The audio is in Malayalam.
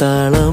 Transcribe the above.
താളം